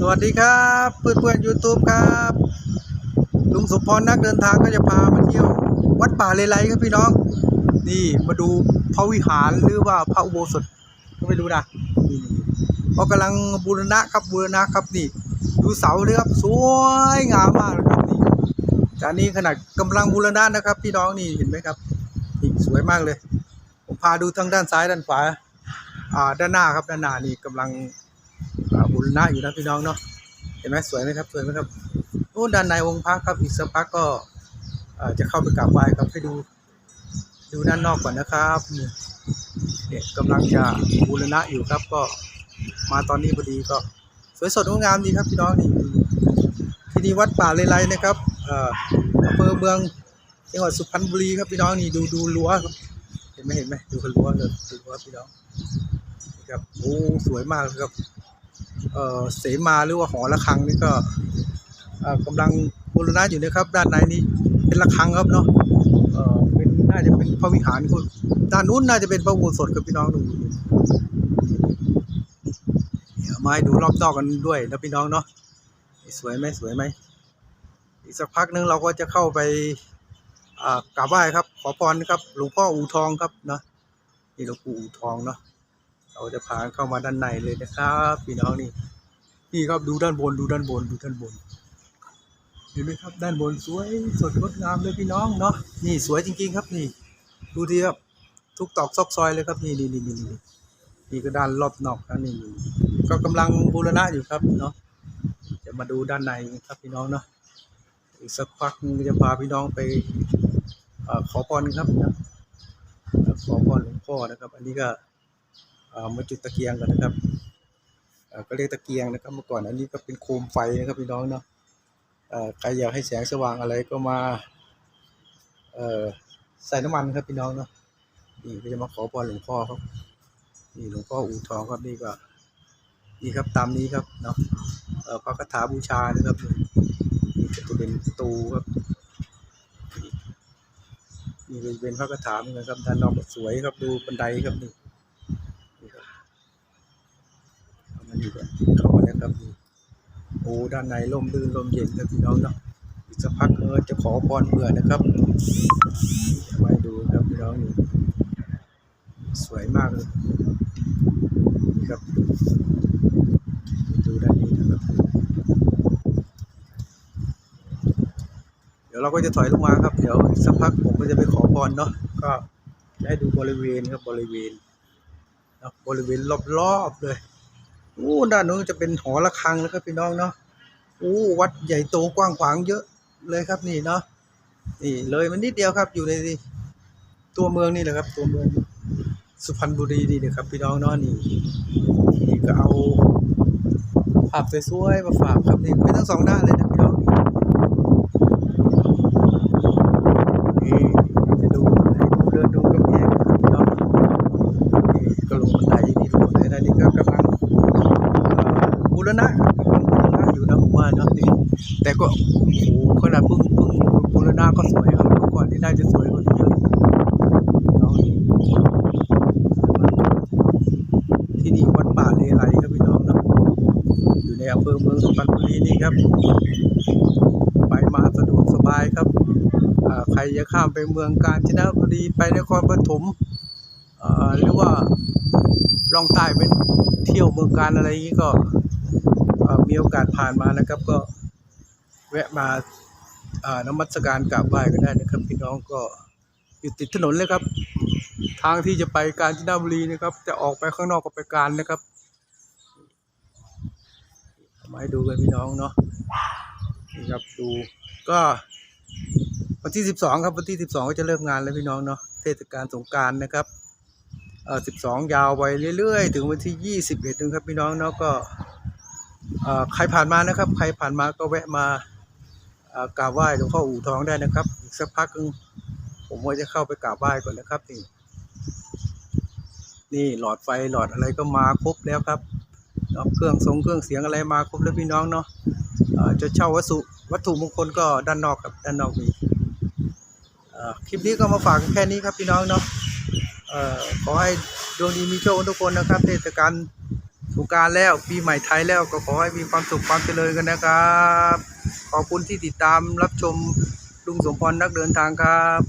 สวัสดีครับเพื่อนเพื่อนยูทูบครับลุงสมพรนักเดินทางก็จะพามาเที่ยว วัดป่าเลไลครับพี่น้อง นี่มาดูพระวิหารหรือว่าพระอุโบสถก็ไม่รู้นะนี่เพรากำลังบูรณะครับบูรณะครับนี่ ดูเสาเลยครับสวยงามมากเลยครับนี่จากนี้ขนาดกำลังบูรณะนะครับ พี่น้องนี่เห็นไหมครับนี่สวยมากเลย ผมพาดูทั้งด้านซ้ายด้านขวาอ่าด้านหน้าครับด้านหน้านี่กำลัง บูรณะอยู่นะพี่น้องเนาะเห็นไหมสวยไหมครับสวยไหมครับโอ้ด้านในองค์พระครับอีกสักพักก็จะเข้าไปกราบไหว้ครับให้ดู ดูด้านนอกก่อนนะครับเนี่ยกำลังจะบูรณะอยู่ครับ ก็มาตอนนี้พอดีก็ สวยสดงดงามดีครับพี่น้องนี่ที่นี่วัดป่าเลไลนะครับอำเภอเมืองจังหวัดสุพรรณบุรีครับพี่น้องนี่ดูดูรั้วครับเห็นไหมเห็นไหมดูกันรั้วเลยดูรั้วพี่น้องครับโอ้สวยมากเลยครับ เเสมาหรือว่าหอระฆังนี่ก็เอ่อกำลังบูรณะอยู่นะครับ ด้านในนี้เป็นระฆังครับเนาะเเป็นน่าจะเป็นพระวิหารคุณด้านนู้นน่าจะเป็นพระอุโบสถครับพี่น้องดูเดี๋ยวมาให้ดูรอบนอกกันด้วยนะพี่น้องเนาะสวยไหมสวยไหมอีกสักพักนึงเราก็จะเข้าไปกราบไหว้ครับ ขอพรครับ หลวงพ่ออูทองครับเนาะนี่หลวงปู่อูทองเนาะ เราจะพาเข้ามาด้านในเลยนะครับพี่น้องนี่นี่ครับดูด้านบนดูด้านบนดูด้านบนเห็นไหมครับด้านบนสวยสดงดงามเลยพี่น้องเนาะนี่สวยจริง ๆ ครับนี่ ดูดีครับทุกตอกซอกซอยเลยครับนี่นี่นี่นี่นี่นี่ก็ด้านรอบนอกนะนี่ก็กำลังบูรณะอยู่ครับเนาะจะมาดูด้านในครับพี่น้องเนาะอีกสักพักจะพาพี่น้องไปอขอพรครับนะขอพรหลวงพ่อนะครับ อันนี้ก็ มาจุดตะเกียงกันนะครับเอ่อก็เรียกตะเกียงนะครับเมื่อก่อนอันนี้ก็เป็นโคมไฟนะครับพี่น้องเนาะเอ่อใครอยากให้แสงสว่างอะไรก็มาเอ่อใส่น้ำมันครับพี่น้องเนาะนี่ก็จะมาขอพรหลวงพ่อครับนี่หลวงพ่ออู่ทองครับนี่ก็นี่ครับตามนี้ครับเนาะเอ่อพระคาถาบูชานะครับนี่จะเป็นประตูครับนี่เป็นพระคาถาเหมือนกันครับด้านนอกสวยครับดูบันไดครับนี่ครับ อยู่เข้ามาแล้วครับนี่โอ้ด้านในร่มรื่นร่มเย็นครับพี่น้องเนาะอีกสักพักเออจะขอพรเบื่อนะครับมาดูครับพี่น้องนี่สวยมากเลยนี่ครับดูด้านนี้นะครับ เดี๋ยวเราก็จะถอยลงมาครับ เดี๋ยวอีกสักพักผมก็จะไปขอพรเนาะก็จะให้ดูบริเวณครับบริเวณนะบริเวณรอบๆเลย อู้ด้านนู้นจะเป็นหอระฆังนะครับพี่น้องเนาะอู้วัดใหญ่โตกว้างขวางเยอะเลยครับนี่เนาะนี่เลยมันนิดเดียวครับอยู่ในตัวเมืองนี่แหละครับ ตัวเมืองสุพรรณบุรีนี่นะครับ พี่น้องเนาะนี่นี่ก็เอาภาพสวยๆมาฝากครับนี่เป็นทั้งสองด้านเลยนะพี่น้องนี่จะดูให้ดูเดินดูกำแพงนะครับพี่น้อง นี่ก็ลงบันไดนี่ลงบันไดนะนี่ก็กำลังเอ่อบูรณะครับกำลังบูรณะอยู่นะผมว่าเนะนี่แต่ก็โอ้โหขนาดเพิ่งเพิ่งบูรณะก็สวยครับเมื่อก่อนนี่น่าจะสวยกว่านี้เยอะที่นี่วัดป่าเลไลครับพี่น้องนะอยู่ในอำเภอเมืองสุพรรณบุรีนี่ครับ ไปมาสะดวกสบายครับใครจะข้ามไปเมืองกาญจนบุรีไปนครปฐมเอ่อหรือว่าลองใต้ไปเที่ยวเมืองการอะไรอย่างนี้ก็ มีโอกาสผ่านมานะครับ ก็แวะมาอ่านมัสการกราบไหว้กันได้นะครับ พี่น้องก็อยู่ติดถนนเลยครับ ทางที่จะไปกาญจนบุรีนะครับ จะออกไปข้างนอกก็ไปการนะครับมาให้ดูกันพี่น้องเนาะนี่ครับดูก็วันที่สิบสองครับวันที่สิบสองก็จะเริ่มงานแล้วพี่น้องเนาะเทศกาลสงการนะครับเอ่อ12 ยาวไปเรื่อยๆ ถึงวันที่ 21นึงครับพี่น้องเนาะก็ ใครผ่านมานะครับ ใครผ่านมาก็แวะมากราบไหว้หลวงพ่ออู่ทองได้นะครับ อีกสักพักนึงผมว่าจะเข้าไปกราบไหว้ก่อนนะครับนี่นี่หลอดไฟหลอดอะไรก็มาครบแล้วครับเนาะเครื่องทรงเครื่องเสียงอะไรมาครบแล้วพี่น้องเนาะจะเช่าวัสดุวัตถุมงคลก็ด้านนอกครับด้านนอกมีคลิปนี้ก็มาฝากแค่นี้ครับพี่น้องเนาะอ่อขอให้ดวงดีมีโชคทุกคนนะครับเทศกาล สงการแล้วปีใหม่ไทยแล้วก็ขอให้มีความสุขความเจริญกันนะครับ ขอบคุณที่ติดตามรับชมลุงสมพรนักเดินทางครับ